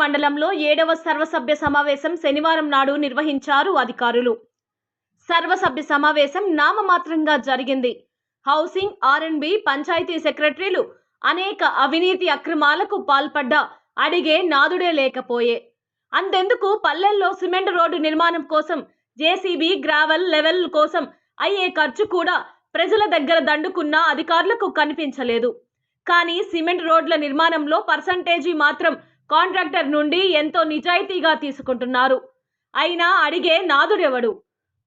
మండలంలో ఏడవ సర్వసభ్య సమావేశం శనివారం నాడు నిర్వహించారు అధికారులు. సర్వసభ్య సమావేశం నామమాత్రంగా జరిగింది. హౌసింగ్ ఆర్ఎండ్బి పంచాయతీ సెక్రటరీలు అనేక అవినీతి అక్రమాలకు పాల్పడ్డ అడిగే నాదుడే లేకపోయే. అంతెందుకు పల్లెల్లో సిమెంట్ రోడ్డు నిర్మాణం కోసం జేసీబీ గ్రావెల్ లెవెల్ కోసం అయ్యే ఖర్చు కూడా ప్రజల దగ్గర దండుకున్న అధికారులకు కనిపించలేదు. కానీ సిమెంట్ రోడ్ల నిర్మాణంలో పర్సంటేజీ మాత్రం కాంట్రాక్టర్ నుండి ఎంతో నిజాయితీగా తీసుకుంటున్నారు. అయినా అడిగే నాదుడెవడు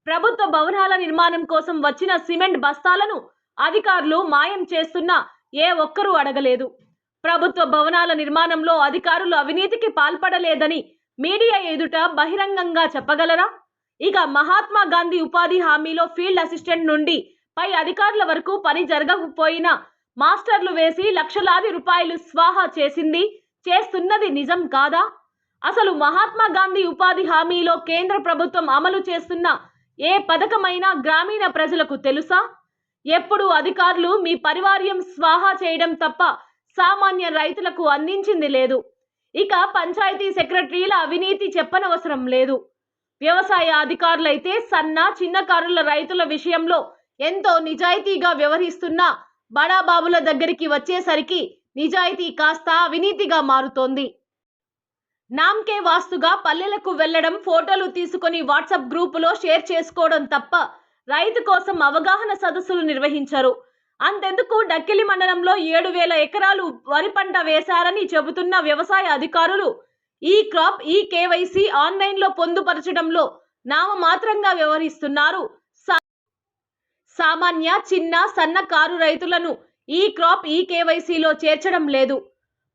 ప్రభుత్వ భవనాల నిర్మాణం కోసం వచ్చిన సిమెంట్ బస్తాలను అధికారులు మాయం చేస్తున్నా ఏ ఒక్కరూ అడగలేదు. ప్రభుత్వ భవనాల నిర్మాణంలో అధికారులు అవినీతికి పాల్పడలేదని మీడియా ఎదుట బహిరంగంగా చెప్పగలరా? ఇక మహాత్మా గాంధీ ఉపాధి హామీలో ఫీల్డ్ అసిస్టెంట్ నుండి పై అధికారుల వరకు పని జరగకపోయినా మాస్టర్లు వేసి లక్షలాది రూపాయలు స్వాహా చేసింది చేస్తున్నది నిజం కాదా? అసలు మహాత్మా గాంధీ ఉపాధి హామీలో కేంద్ర ప్రభుత్వం అమలు చేస్తున్న ఏ పథకమైనా గ్రామీణ ప్రజలకు తెలుసా? ఎప్పుడు అధికారులు మీ పరివార్యం స్వాహా చేయడం తప్ప సామాన్య రైతులకు అందించింది లేదు. ఇక పంచాయతీ సెక్రటరీల అవినీతి చెప్పనవసరం లేదు. వ్యవసాయ అధికారులైతే సన్న చిన్నకారుల రైతుల విషయంలో ఎంతో నిజాయితీగా వ్యవహరిస్తున్న బడాబాబుల దగ్గరికి వచ్చేసరికి నిజాయితీ కాస్త అవినీతిగా మారుతోంది. నామ్కే వాస్తుగా పల్లెలకు వెళ్ళడం ఫోటోలు తీసుకొని వాట్సాప్ గ్రూపులో షేర్ చేసుకోవడం తప్ప రైతు కోసం అవగాహన సదస్సులు నిర్వహించరు. అంతెందుకు? డక్కిలి మండలంలో ఏడు వేల ఎకరాలు వరి పంట వేశారని చెబుతున్న వ్యవసాయ అధికారులు ఈ క్రాప్ ఈ కేవైసీ ఆన్లైన్లో పొందుపరచడంలో నామమాత్రంగా వ్యవహరిస్తున్నారు. సా- సామాన్య చిన్న సన్న కారు రైతులను ఈ క్రాప్ ఈ కేవైసీలో చేర్చడం లేదు.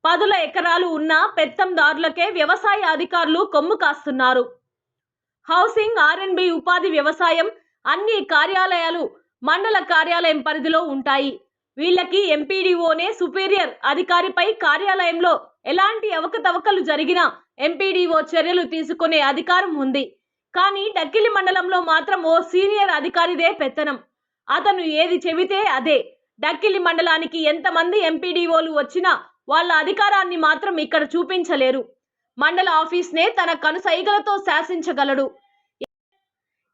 పదుల ఎకరాలు ఉన్న పెత్తందారులకే వ్యవసాయ అధికారులు కొమ్ము కాస్తున్నారు. హౌసింగ్ ఆర్ఎన్బి ఉపాధి వ్యవసాయం అన్ని కార్యాలయాలు మండల కార్యాలయం పరిధిలో ఉంటాయి. వీళ్ళకి ఎంపీడీఓనే సుపీరియర్ అధికారిపై కార్యాలయంలో ఎలాంటి అవకతవకలు జరిగినా ఎంపీడీఓ చర్యలు తీసుకునే అధికారం ఉంది. కానీ డక్కిలి మండలంలో మాత్రం ఓ సీనియర్ అధికారిదే పెత్తనం. అతను ఏది చెబితే అదే. డక్కిలి మండలానికి ఎంతమంది ఎంపీడీఓలు వచ్చినా వాళ్ళ అధికారాన్ని మాత్రం ఇక్కడ చూపించలేరు. మండల ఆఫీస్నే తన కనుసైగలతో శాసించగలడు.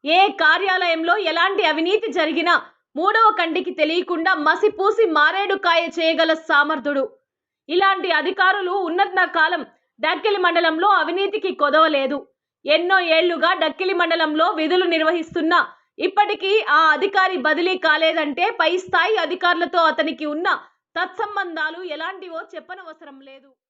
ఏ కార్యాలయంలో ఎలాంటి అవినీతి జరిగినా మూడవ కంటికి తెలియకుండా మసిపూసి మారేడు కాయ చేయగల సామర్థ్యుడు ఇలాంటి అధికారులు ఉన్నత కాలం డక్కిలి మండలంలో అవినీతికి కొదవలేదు. ఎన్నో ఏళ్ళుగా డక్కిలి మండలంలో విధులు నిర్వహిస్తున్నా ఇప్పటికీ ఆ అధికారి బదిలీ కాలేదంటే పై స్థాయి అధికారులతో అతనికి ఉన్న తత్సంబంధాలు ఎలాంటివో చెప్పనవసరం లేదు.